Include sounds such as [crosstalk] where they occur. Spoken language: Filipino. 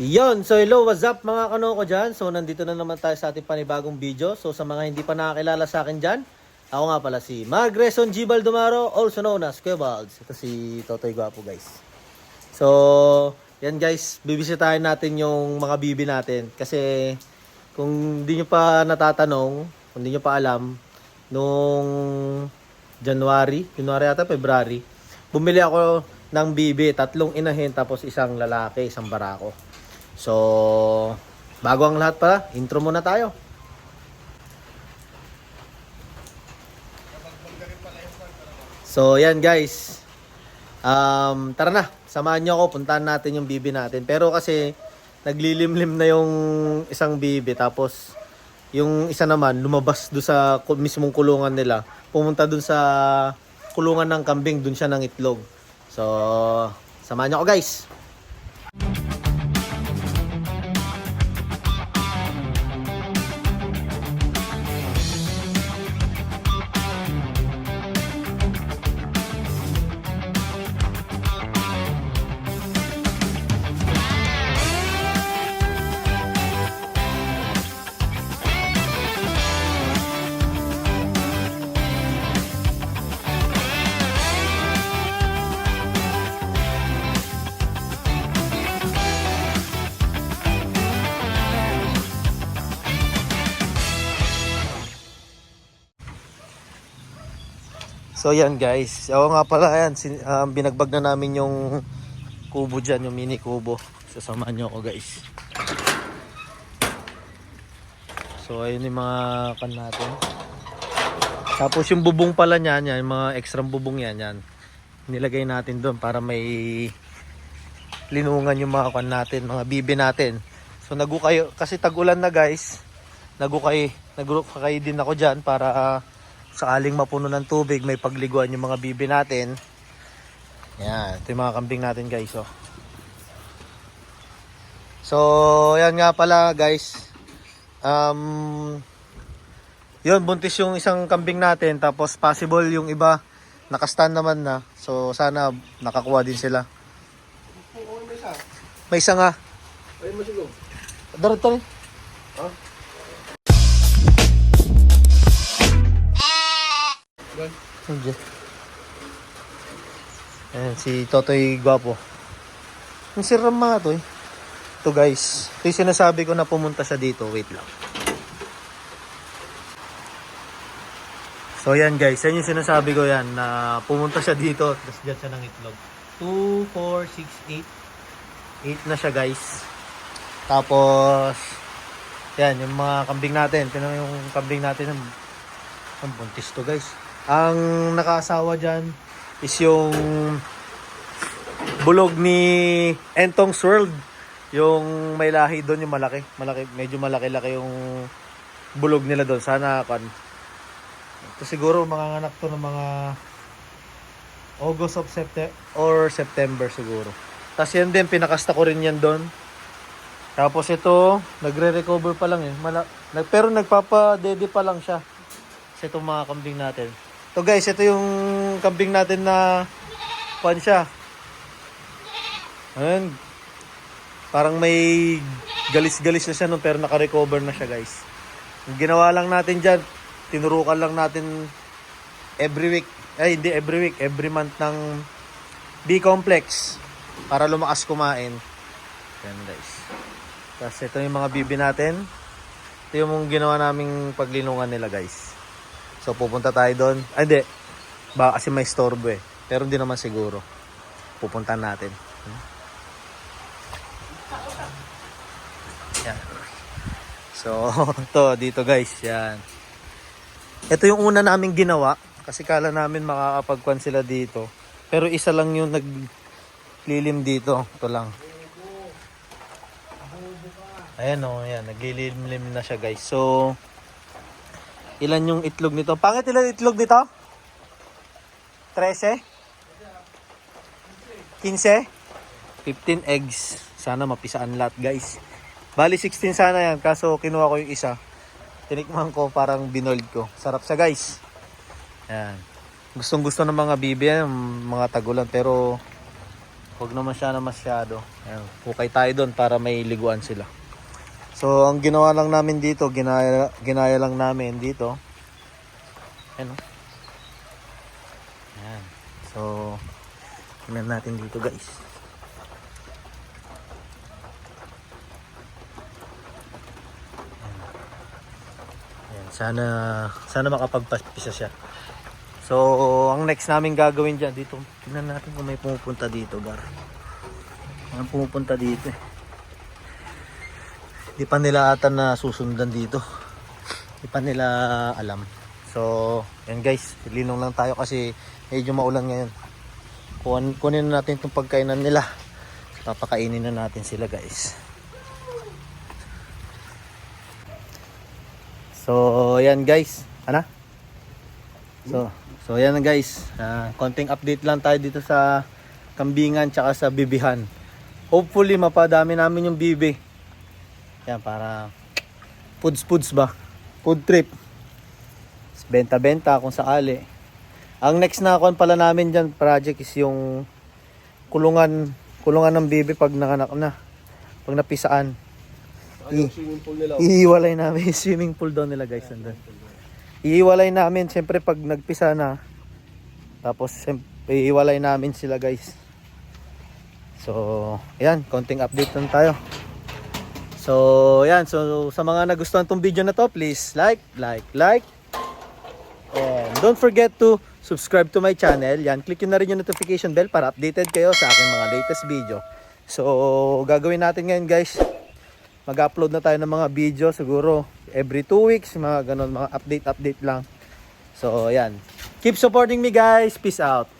Yon, so hello, what's up mga kanoko dyan? So nandito na naman tayo sa ating panibagong video. So sa mga hindi pa nakakilala sa akin dyan, ako nga pala si Magreson G. Baldumaro, also known as Kuya Balds. Ito si Totoy Gwapo guys. So, yan guys, bibisitahin natin yung mga bibi natin. Kasi kung hindi nyo pa natatanong, kung hindi nyo pa alam, nung January, January ata, February, bumili ako ng bibi, tatlong inahin, tapos isang lalaki, isang barako. So, bago ang lahat pala, intro muna tayo. So, yan guys. Um, tara na, samahan nyo ako, puntahan natin yung bibi natin. Pero kasi, naglilimlim na yung isang bibi, tapos yung isa naman, lumabas do sa mismong kulungan nila. Pumunta dun sa kulungan ng kambing, dun siya ng itlog. So, samahan nyo ako guys. So yan guys, ako nga pala yan, sin- um, binagbag na namin yung kubo dyan, yung mini kubo. Sasamahan nyo ako guys. So ayun yung mga kan natin. Tapos yung bubong pala niyan, yan, yung mga extra bubong yan, yan. Nilagay natin doon para may linungan yung mga kan natin, mga bibi natin. So nagukay, kasi tag-ulan na guys, nagukay, nagukay din ako dyan para ah, sakaling mapuno ng tubig, may pagliguan yung mga bibi natin. Yan, ito yung mga kambing natin guys. Oh. So, yan nga pala guys. Um, yun, buntis yung isang kambing natin. Tapos possible yung iba, nakastan naman na. So, sana nakakuha din sila. May isa nga. Ayun mo siguro. Darot to rin. Hindi. Ayan, si Totoy Gwapo. Ang siram mga to eh. Ito guys. Ito yung sinasabi ko na pumunta siya dito. Wait lang. So yan guys. Yan yung sinasabi ko yan na pumunta siya dito. Tapos dyan siya ng itlog. 2, 4, 6, 8. 8 na siya guys. Tapos yan yung mga kambing natin. Tingnan mo yung kambing natin. Ang buntis to guys. Ang nakaasawa dyan is yung bulog ni Entong's World. Yung may lahi doon yung malaki. malaki medyo malaki-laki yung bulog nila doon. Sana kan. Ito siguro mga anak to ng mga August of September or September siguro. Tapos yan din, pinakasta ko rin yan doon. Tapos ito, nagre-recover pa lang eh. Mala, pero nagpapa-dede pa lang siya. Kasi itong mga kambing natin. So guys, ito yung kambing natin na kuan siya. Ayun. Parang may galis-galis na siya nun pero naka-recover na siya guys. Ang ginawa lang natin dyan, tinurukan lang natin every week. Ay, hindi every week, every month ng B-complex para lumakas kumain. Yan guys. Tapos ito yung mga bibi natin. Ito yung ginawa naming paglinungan nila guys. So pupunta tayo doon. Ay hindi. Baka kasi may storbo eh. Pero hindi naman siguro. Pupunta natin. Hmm? Yan. So, [laughs] to dito guys, yan. Ito yung una naming ginawa kasi kala namin makakapagkwan sila dito. Pero isa lang yung naglilim dito. Ito lang. Ayan o, oh, ayan. Naglilimlim na siya guys. So, ilan yung itlog nito? Pangit ilan itlog nito? 13? 15? 15 eggs. Sana mapisaan lahat guys. Bali 16 sana yan. Kaso kinuha ko yung isa. Tinikman ko parang binold ko. Sarap siya guys. Ayan. Gustong gusto ng mga bibi. Mga tagulan. Pero Huwag naman siya na masyado. Ayan, hukay tayo doon para may liguan sila. So, ang ginawa lang namin dito, ginaya, ginaya lang namin dito. Ayan o. Ayan. So, tingnan natin dito guys. Ayan, sana sana makapagpisa siya. So, ang next namin gagawin dyan dito, tingnan natin kung may pumupunta dito, Gar. Ang pumupunta dito eh. Di pa nila ata na susundan dito. Di pa nila alam. So, yan guys, linong lang tayo kasi medyo maulan ngayon. Kun kunin na natin itong pagkainan nila. Papakainin na natin sila guys. So, yan guys. Ano? So, so yan guys. Ah, konting update lang tayo dito sa kambingan tsaka sa bibihan. Hopefully mapadami namin yung bibi. Yan para foods foods ba? Food trip. Benta-benta kung sakali. Ang next na kon pala namin diyan project is yung kulungan kulungan ng bibi pag nakanak na. Pag napisaan. I- swimming pool nila. Iiwalay namin yung [laughs] swimming pool doon nila guys nandun. Iiwalay namin siyempre pag nagpisa na. Tapos siyempre, iiwalay namin sila guys. So, ayan, konting update lang tayo. So, ayan, so sa mga nagustuhan tong video na to, please like, like, like. And don't forget to subscribe to my channel. Yan, click nyo na rin yung notification bell para updated kayo sa aking mga latest video. So, gagawin natin ngayon guys, mag-upload na tayo ng mga video siguro every 2 weeks, mga ganun, mga update-update lang. So, ayan. Keep supporting me guys. Peace out.